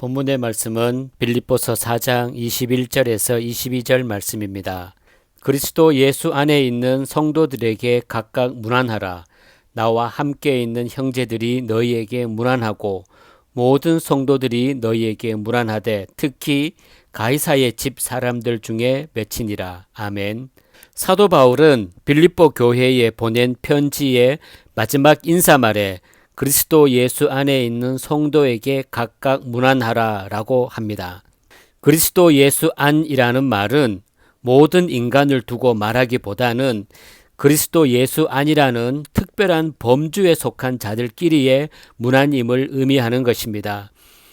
본문의 말씀은 빌립보서 4장 21절에서 22절 말씀입니다. 그리스도 예수 안에 있는 성도들에게 각각 문안하라. 나와 함께 있는 형제들이 너희에게 문안하고 모든 성도들이 너희에게 문안하되 특히 가이사의 집 사람들 중에 몇이니라. 아멘. 사도 바울은 빌립보 교회에 보낸 편지의 마지막 인사말에 그리스도 예수 안에 있는 성도에게 각각 문안하라 라고 합니다. 그리스도 예수 안이라는 말은 모든 인간을 두고 말하기보다는 그리스도 예수 안이라는 특별한 범주에 속한 자들끼리의 문안임을 의미하는 것입니다.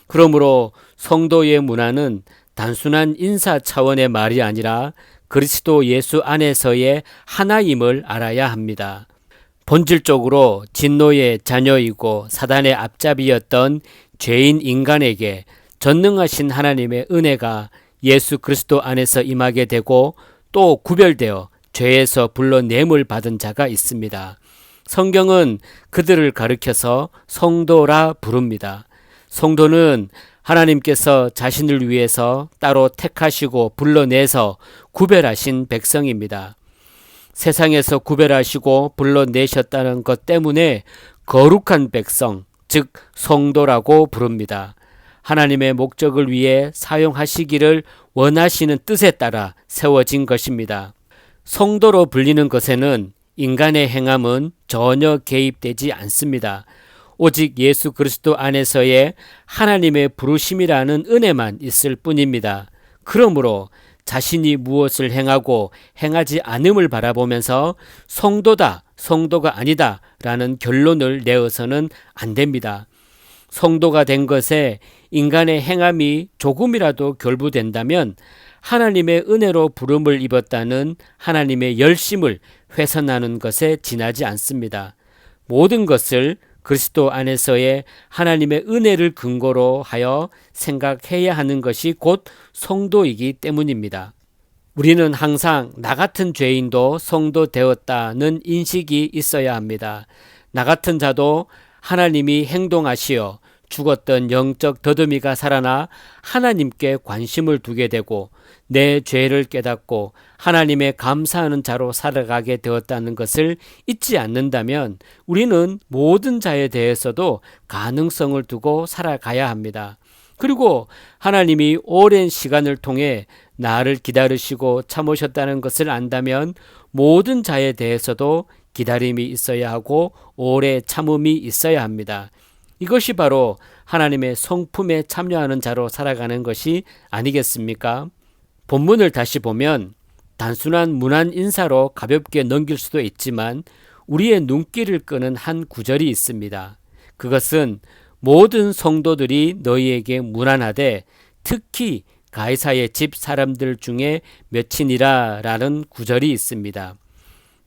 그러므로 성도의 문안은 단순한 인사 차원의 말이 아니라 그리스도 예수 안에서의 하나임을 알아야 합니다. 본질적으로 진노의 자녀이고 사단의 앞잡이였던 죄인 인간에게 전능하신 하나님의 은혜가 예수 그리스도 안에서 임하게 되고 또 구별되어 죄에서 불러냄을 받은 자가 있습니다. 성경은 그들을 가르켜서 성도라 부릅니다. 성도는 하나님께서 자신을 위해서 따로 택하시고 불러내서 구별하신 백성입니다. 세상에서 구별하시고 불러내셨다는 것 때문에 거룩한 백성, 즉 성도라고 부릅니다. 하나님의 목적을 위해 사용하시기를 원하시는 뜻에 따라 세워진 것입니다. 성도로 불리는 것에는 인간의 행함은 전혀 개입되지 않습니다. 오직 예수 그리스도 안에서의 하나님의 부르심이라는 은혜만 있을 뿐입니다. 그러므로 자신이 무엇을 행하고 행하지 않음을 바라보면서 성도다, 성도가 아니다 라는 결론을 내어서는 안 됩니다. 성도가 된 것에 인간의 행함이 조금이라도 결부된다면 하나님의 은혜로 부름을 입었다는 하나님의 열심을 훼손하는 것에 지나지 않습니다. 모든 것을 그리스도 안에서의 하나님의 은혜를 근거로 하여 생각해야 하는 것이 곧 성도이기 때문입니다. 우리는 항상 나 같은 죄인도 성도 되었다는 인식이 있어야 합니다. 나 같은 자도 하나님이 행동하시어 죽었던 영적 더듬이가 살아나 하나님께 관심을 두게 되고 내 죄를 깨닫고 하나님의 감사하는 자로 살아가게 되었다는 것을 잊지 않는다면 우리는 모든 자에 대해서도 가능성을 두고 살아가야 합니다. 그리고 하나님이 오랜 시간을 통해 나를 기다리시고 참으셨다는 것을 안다면 모든 자에 대해서도 기다림이 있어야 하고 오래 참음이 있어야 합니다. 이것이 바로 하나님의 성품에 참여하는 자로 살아가는 것이 아니겠습니까? 본문을 다시 보면 단순한 문안 인사로 가볍게 넘길 수도 있지만 우리의 눈길을 끄는 한 구절이 있습니다. 그것은 모든 성도들이 너희에게 문안하되 특히 가이사의 집 사람들 중에 몇이니라 라는 구절이 있습니다.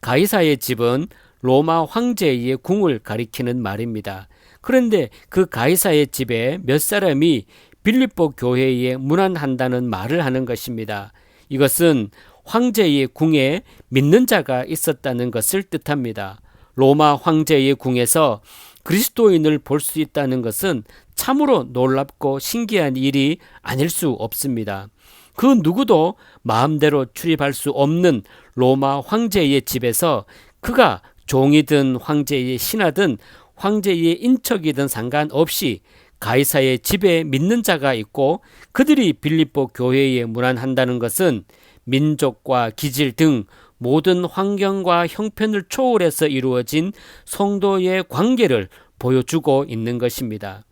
가이사의 집은 로마 황제의 궁을 가리키는 말입니다. 그런데 그 가이사의 집에 몇 사람이 빌립보 교회에 문안한다는 말을 하는 것입니다. 이것은 황제의 궁에 믿는 자가 있었다는 것을 뜻합니다. 로마 황제의 궁에서 그리스도인을 볼 수 있다는 것은 참으로 놀랍고 신기한 일이 아닐 수 없습니다. 그 누구도 마음대로 출입할 수 없는 로마 황제의 집에서 그가 종이든 황제의 신하든 황제의 인척이든 상관없이 가이사의 집에 믿는 자가 있고 그들이 빌립보 교회에 문안한다는 것은 민족과 기질 등 모든 환경과 형편을 초월해서 이루어진 성도의 관계를 보여주고 있는 것입니다.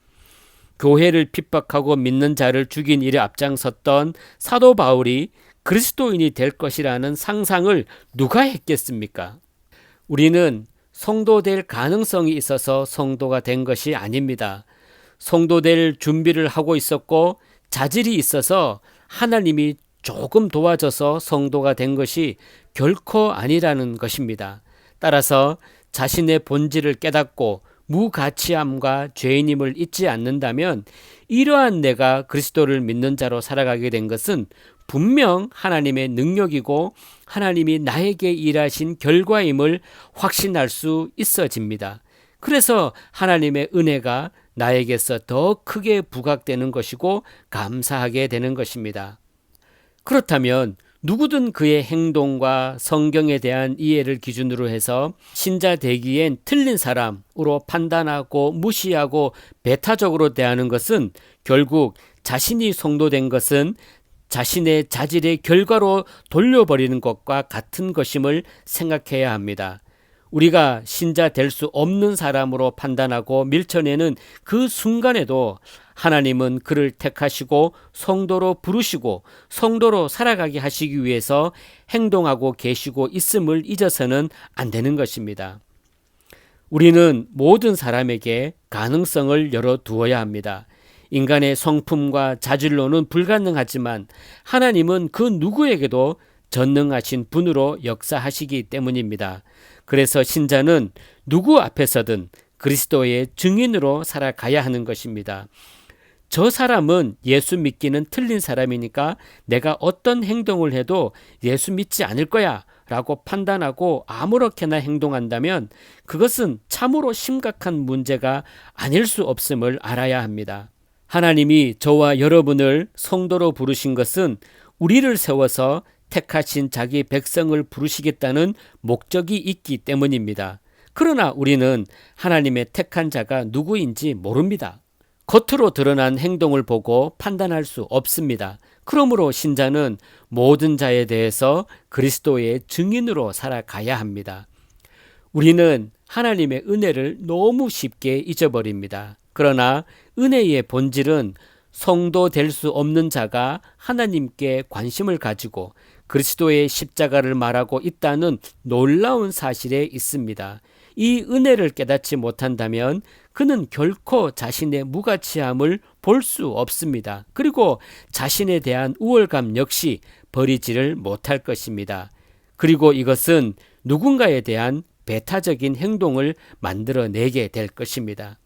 교회를 핍박하고 믿는 자를 죽인 일에 앞장섰던 사도 바울이 그리스도인이 될 것이라는 상상을 누가 했겠습니까? 우리는 성도 될 가능성이 있어서 성도가 된 것이 아닙니다. 성도 될 준비를 하고 있었고 자질이 있어서 하나님이 조금 도와줘서 성도가 된 것이 결코 아니라는 것입니다. 따라서 자신의 본질을 깨닫고 무가치함과 죄인임을 잊지 않는다면 이러한 내가 그리스도를 믿는 자로 살아가게 된 것은 분명 하나님의 능력이고 하나님이 나에게 일하신 결과임을 확신할 수 있어집니다. 그래서 하나님의 은혜가 나에게서 더 크게 부각되는 것이고 감사하게 되는 것입니다. 그렇다면 누구든 그의 행동과 성경에 대한 이해를 기준으로 해서 신자 되기엔 틀린 사람으로 판단하고 무시하고 배타적으로 대하는 것은 결국 자신이 성도된 것은 자신의 자질의 결과로 돌려버리는 것과 같은 것임을 생각해야 합니다. 우리가 신자 될 수 없는 사람으로 판단하고 밀쳐내는 그 순간에도 하나님은 그를 택하시고 성도로 부르시고 성도로 살아가게 하시기 위해서 행동하고 계시고 있음을 잊어서는 안 되는 것입니다. 우리는 모든 사람에게 가능성을 열어 두어야 합니다. 인간의 성품과 자질로는 불가능하지만 하나님은 그 누구에게도 전능하신 분으로 역사하시기 때문입니다. 그래서 신자는 누구 앞에서든 그리스도의 증인으로 살아가야 하는 것입니다. 저 사람은 예수 믿기는 틀린 사람이니까 내가 어떤 행동을 해도 예수 믿지 않을 거야 라고 판단하고 아무렇게나 행동한다면 그것은 참으로 심각한 문제가 아닐 수 없음을 알아야 합니다. 하나님이 저와 여러분을 성도로 부르신 것은 우리를 세워서 택하신 자기 백성을 부르시겠다는 목적이 있기 때문입니다. 그러나 우리는 하나님의 택한 자가 누구인지 모릅니다. 겉으로 드러난 행동을 보고 판단할 수 없습니다. 그러므로 신자는 모든 자에 대해서 그리스도의 증인으로 살아가야 합니다. 우리는 하나님의 은혜를 너무 쉽게 잊어버립니다. 그러나 은혜의 본질은 성도 될 수 없는 자가 하나님께 관심을 가지고 그리스도의 십자가를 말하고 있다는 놀라운 사실에 있습니다. 이 은혜를 깨닫지 못한다면 그는 결코 자신의 무가치함을 볼 수 없습니다. 그리고 자신에 대한 우월감 역시 버리지를 못할 것입니다. 그리고 이것은 누군가에 대한 배타적인 행동을 만들어내게 될 것입니다.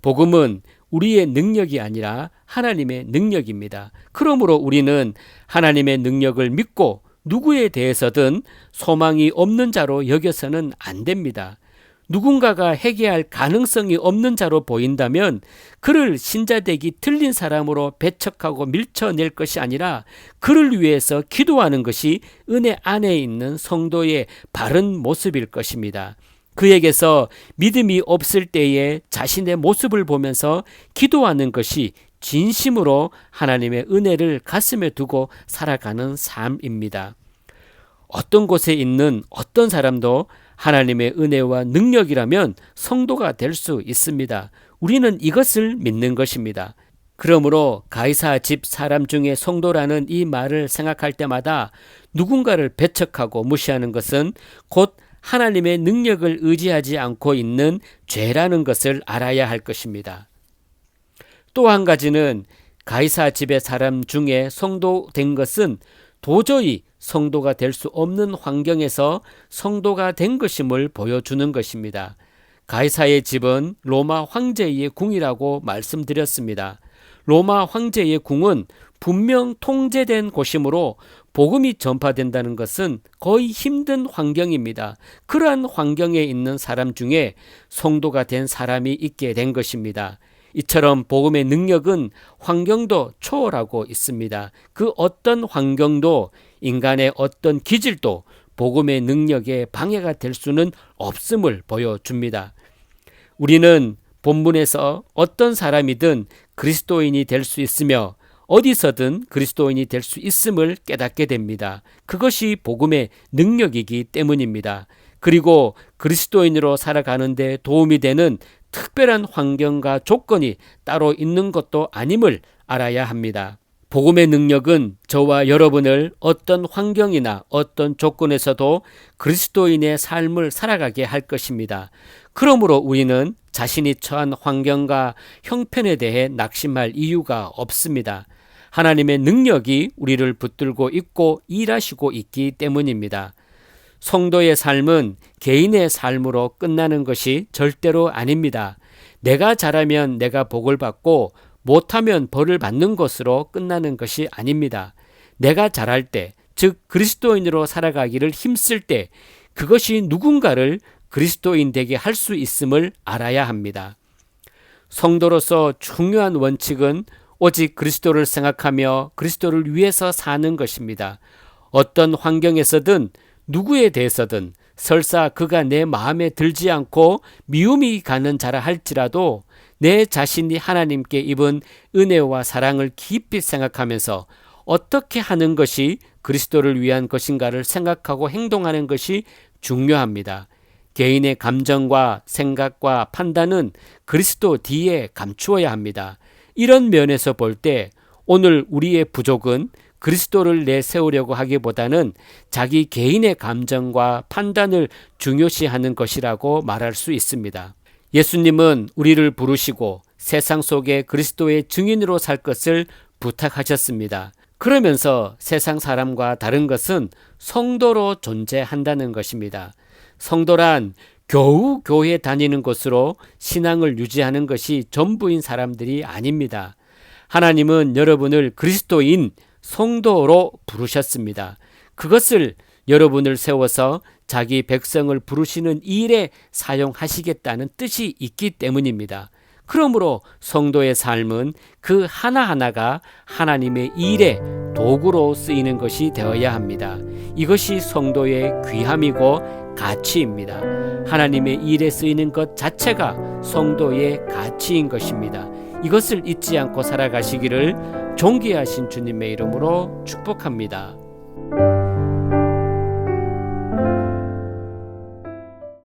복음은 우리의 능력이 아니라 하나님의 능력입니다. 그러므로 우리는 하나님의 능력을 믿고 누구에 대해서든 소망이 없는 자로 여겨서는 안 됩니다. 누군가가 회개할 가능성이 없는 자로 보인다면 그를 신자되기 틀린 사람으로 배척하고 밀쳐낼 것이 아니라 그를 위해서 기도하는 것이 은혜 안에 있는 성도의 바른 모습일 것입니다. 그에게서 믿음이 없을 때에 자신의 모습을 보면서 기도하는 것이 진심으로 하나님의 은혜를 가슴에 두고 살아가는 삶입니다. 어떤 곳에 있는 어떤 사람도 하나님의 은혜와 능력이라면 성도가 될 수 있습니다. 우리는 이것을 믿는 것입니다. 그러므로 가이사 집 사람 중에 성도라는 이 말을 생각할 때마다 누군가를 배척하고 무시하는 것은 곧 하나님의 능력을 의지하지 않고 있는 죄라는 것을 알아야 할 것입니다. 또 한 가지는 가이사 집의 사람 중에 성도 된 것은 도저히 성도가 될 수 없는 환경에서 성도가 된 것임을 보여주는 것입니다. 가이사의 집은 로마 황제의 궁이라고 말씀드렸습니다. 로마 황제의 궁은 분명 통제된 곳이므로 복음이 전파된다는 것은 거의 힘든 환경입니다. 그러한 환경에 있는 사람 중에 성도가 된 사람이 있게 된 것입니다. 이처럼 복음의 능력은 환경도 초월하고 있습니다. 그 어떤 환경도 인간의 어떤 기질도 복음의 능력에 방해가 될 수는 없음을 보여줍니다. 우리는 본문에서 어떤 사람이든 그리스도인이 될 수 있으며 어디서든 그리스도인이 될 수 있음을 깨닫게 됩니다. 그것이 복음의 능력이기 때문입니다. 그리고 그리스도인으로 살아가는데 도움이 되는 특별한 환경과 조건이 따로 있는 것도 아님을 알아야 합니다. 복음의 능력은 저와 여러분을 어떤 환경이나 어떤 조건에서도 그리스도인의 삶을 살아가게 할 것입니다. 그러므로 우리는 자신이 처한 환경과 형편에 대해 낙심할 이유가 없습니다. 하나님의 능력이 우리를 붙들고 있고 일하시고 있기 때문입니다. 성도의 삶은 개인의 삶으로 끝나는 것이 절대로 아닙니다. 내가 잘하면 내가 복을 받고 못하면 벌을 받는 것으로 끝나는 것이 아닙니다. 내가 잘할 때, 즉 그리스도인으로 살아가기를 힘쓸 때 그것이 누군가를 그리스도인 되게 할 수 있음을 알아야 합니다. 성도로서 중요한 원칙은 오직 그리스도를 생각하며 그리스도를 위해서 사는 것입니다. 어떤 환경에서든 누구에 대해서든 설사 그가 내 마음에 들지 않고 미움이 가는 자라 할지라도 내 자신이 하나님께 입은 은혜와 사랑을 깊이 생각하면서 어떻게 하는 것이 그리스도를 위한 것인가를 생각하고 행동하는 것이 중요합니다. 개인의 감정과 생각과 판단은 그리스도 뒤에 감추어야 합니다. 이런 면에서 볼 때 오늘 우리의 부족은 그리스도를 내세우려고 하기보다는 자기 개인의 감정과 판단을 중요시하는 것이라고 말할 수 있습니다. 예수님은 우리를 부르시고 세상 속에 그리스도의 증인으로 살 것을 부탁하셨습니다. 그러면서 세상 사람과 다른 것은 성도로 존재한다는 것입니다. 성도란 겨우 교회 다니는 곳으로 신앙을 유지하는 것이 전부인 사람들이 아닙니다. 하나님은 여러분을 그리스도인 성도로 부르셨습니다. 그것을 여러분을 세워서 자기 백성을 부르시는 일에 사용하시겠다는 뜻이 있기 때문입니다. 그러므로 성도의 삶은 그 하나하나가 하나님의 일에 도구로 쓰이는 것이 되어야 합니다. 이것이 성도의 귀함이고 가치입니다. 하나님의 일에 쓰이는 것 자체가 성도의 가치인 것입니다. 이것을 잊지 않고 살아가시기를 존귀하신 주님의 이름으로 축복합니다.